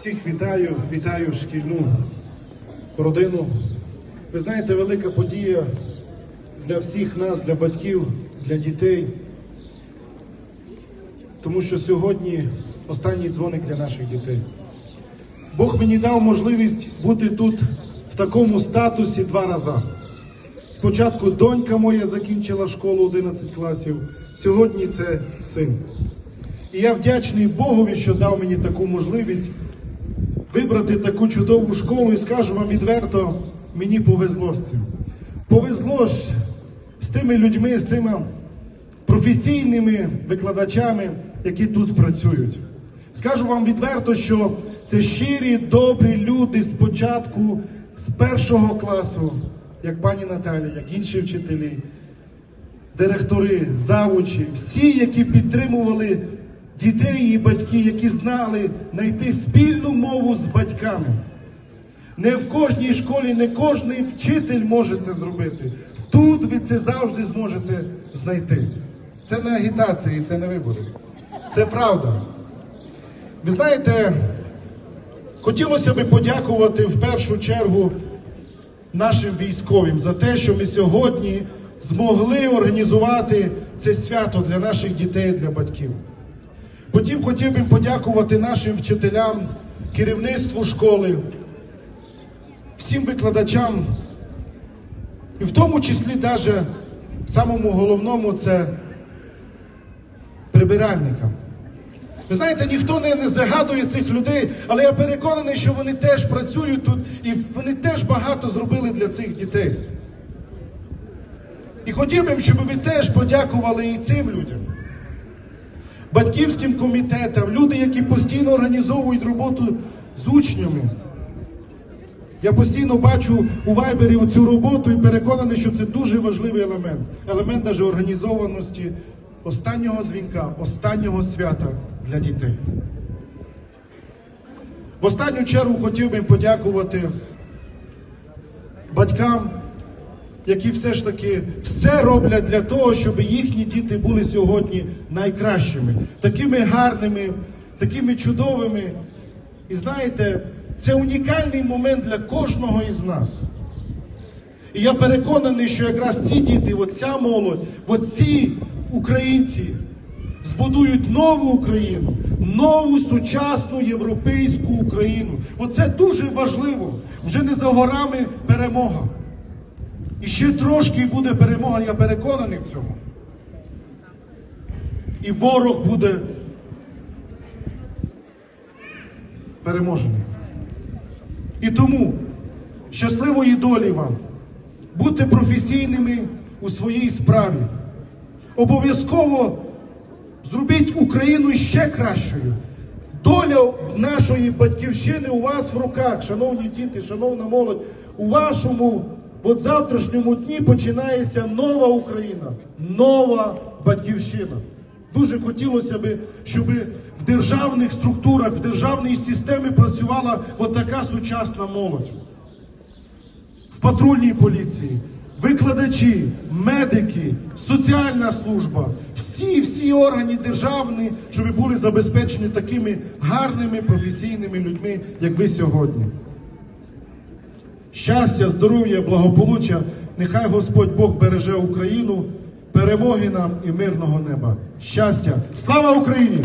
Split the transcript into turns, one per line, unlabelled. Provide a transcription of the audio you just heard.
Всіх вітаю, вітаю шкільну родину. Ви знаєте, велика подія для всіх нас, для батьків, для дітей. Тому що сьогодні останній дзвоник для наших дітей. Бог мені дав можливість бути тут в такому статусі два рази. Спочатку донька моя закінчила школу 11 класів, сьогодні це син. І я вдячний Богові, що дав мені таку можливість вибрати таку чудову школу і скажу вам відверто, мені повезло з цим. Повезло ж з тими людьми, з тими професійними викладачами, які тут працюють. Скажу вам відверто, що це щирі, добрі люди спочатку, з першого класу, як пані Наталі, як інші вчителі, директори, завучі, всі, які підтримували дітей і батьки, які знали знайти спільну мову з батьками. Не в кожній школі, не кожний вчитель може це зробити. Тут ви це завжди зможете знайти. Це не агітація, і це не вибори. Це правда. Ви знаєте, хотілося би подякувати в першу чергу нашим військовим за те, що ми сьогодні змогли організувати це свято для наших дітей, для батьків. Потім хотів би подякувати нашим вчителям, керівництву школи, всім викладачам, і в тому числі навіть самому головному це прибиральникам. Ви знаєте, ніхто не, не загадує цих людей, але я переконаний, що вони теж працюють тут і вони теж багато зробили для цих дітей. І хотів би, щоб ви теж подякували і цим людям, батьківським комітетам, люди, які постійно організовують роботу з учнями. Я постійно бачу у вайбері цю роботу і переконаний, що це дуже важливий елемент. Елемент навіть організованості останнього дзвінка, останнього свята для дітей. В останню чергу хотів би подякувати батькам, які все ж таки все роблять для того, щоб їхні діти були сьогодні найкращими, такими гарними, такими чудовими. І знаєте, це унікальний момент для кожного із нас. І я переконаний, що якраз ці діти, оця молодь, оці українці збудують нову Україну, нову сучасну європейську Україну. Оце дуже важливо. Вже не за горами перемога. І ще трошки буде перемога, я переконаний в цьому. І ворог буде переможений. І тому щасливої долі вам, будьте професійними у своїй справі. Обов'язково зробіть Україну ще кращою. Доля нашої батьківщини у вас в руках, шановні діти, шановна молодь, у вашому от завтрашньому дні починається нова Україна, нова батьківщина. Дуже хотілося б, щоб в державних структурах, в державній системі працювала от така сучасна молодь. В патрульній поліції, викладачі, медики, соціальна служба, всі всі органи державні, щоб були забезпечені такими гарними професійними людьми, як ви сьогодні. Щастя, здоров'я, благополуччя, нехай Господь Бог береже Україну, перемоги нам і мирного неба. Щастя! Слава Україні!